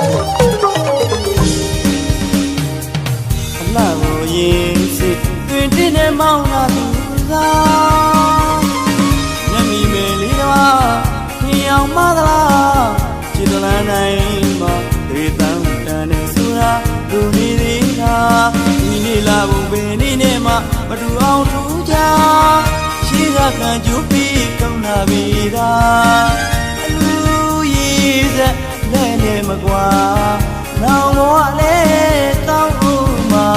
အလှကိုရင်စစ်တွင်တင်းနဲ့မောင်းလာသူသာညမီမေလေးတော့ညအောင်မသလားခြေတလန်းတိုင်းမှာဒေသံတန်နေဆိုတာလူနေသေးတာဒီနေ့လာဖို့ပင်နေနဲ့မှမတူအောင်ထူကြရှိကခံကျူပြီးကောင်းလာပြီသာ မကွာနောင်ဘဝလေးတောင်းဦးမှာ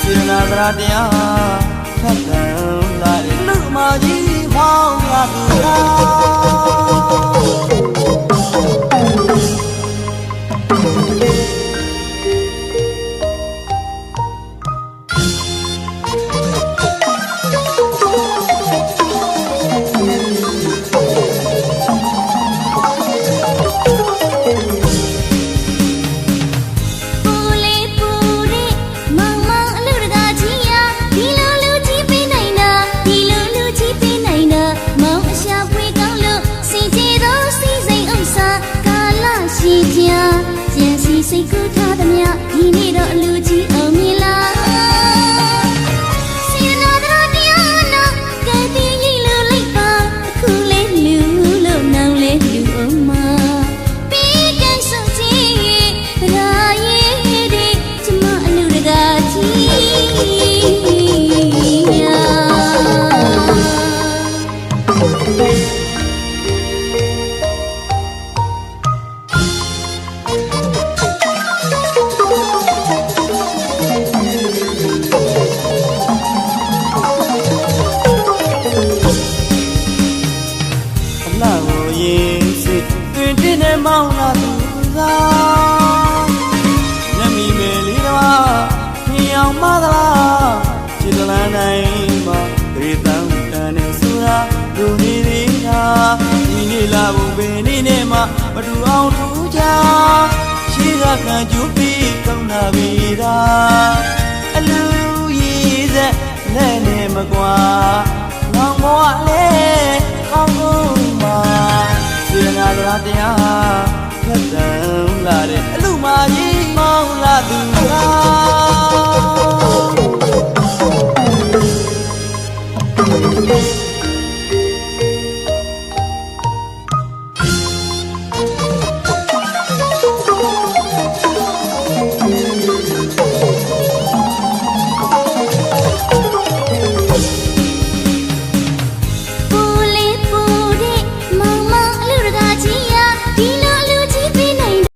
စေနာသရတရားထပ်တန်လာတဲ့လူမကြီးမောင်းလာသူသာ င်မသလားခြေတလန်းတိုင်းမှာဒရေတန်တန်နဲ့ဆူရာလူနေတွေဟာဒီနေ့လာဖို့ပဲနေနဲ့မှမတူအောင်ထူးချာရှိကခံကြူပြီးကောင်းလာပြီလားအလူရည်သက်နဲ့နဲ့မကွာမောင်မောလဲအောင်ကုန်မှာစေနာသလားတရားခက်တန်လာတဲ့အလူမာကြီးမောင်လာသူ this